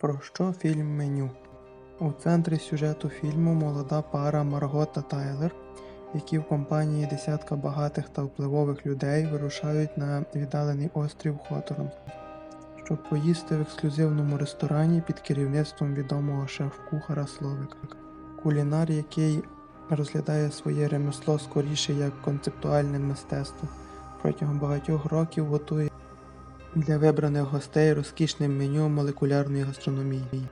Про що фільм меню? У центрі сюжету фільму молода пара Марго та Тайлер, які в компанії десятка багатих та впливових людей вирушають на віддалений острів Хоторн, щоб поїсти в ексклюзивному ресторані під керівництвом відомого шеф-кухара Словика. Кулінар, який розглядає своє ремесло скоріше як концептуальне мистецтво, протягом багатьох років готує для вибраних гостей розкішним меню молекулярної гастрономії.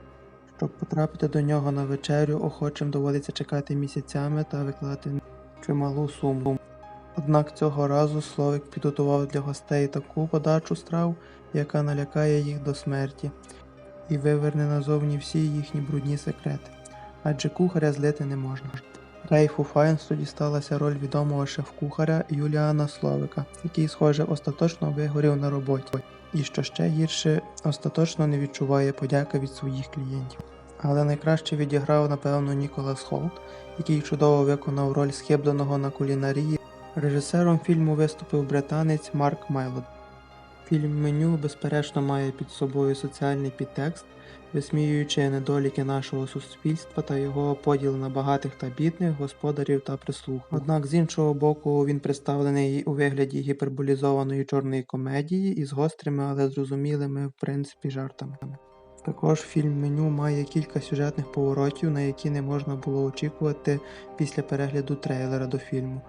Щоб потрапити до нього на вечерю, охочим доводиться чекати місяцями та викладати чималу суму. Однак цього разу Словик підготував для гостей таку подачу страв, яка налякає їх до смерті, і виверне назовні всі їхні брудні секрети, адже кухаря злити не можна. Рейфу Файнсу дісталася роль відомого шеф-кухаря Юліана Словика, який, схоже, остаточно вигорів на роботі, і що ще гірше, остаточно не відчуває подяки від своїх клієнтів. Але найкраще відіграв, напевно, Ніколас Холт, який чудово виконав роль схибленого на кулінарії. Режисером фільму виступив британець Марк Майлод. Фільм меню, безперечно, має під собою соціальний підтекст, висміюючи недоліки нашого суспільства та його поділ на багатих та бідних, господарів та прислуг. Однак, з іншого боку, він представлений у вигляді гіперболізованої чорної комедії із гострими, але зрозумілими в принципі жартами. Також фільм меню має кілька сюжетних поворотів, на які не можна було очікувати після перегляду трейлера до фільму.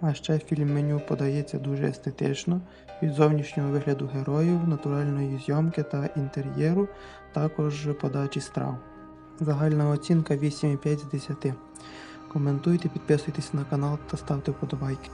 А ще фільм меню подається дуже естетично від зовнішнього вигляду героїв, натуральної зйомки та інтер'єру, також подачі страв. Загальна оцінка 8,5 з 10. Коментуйте, підписуйтесь на канал та ставте вподобайки.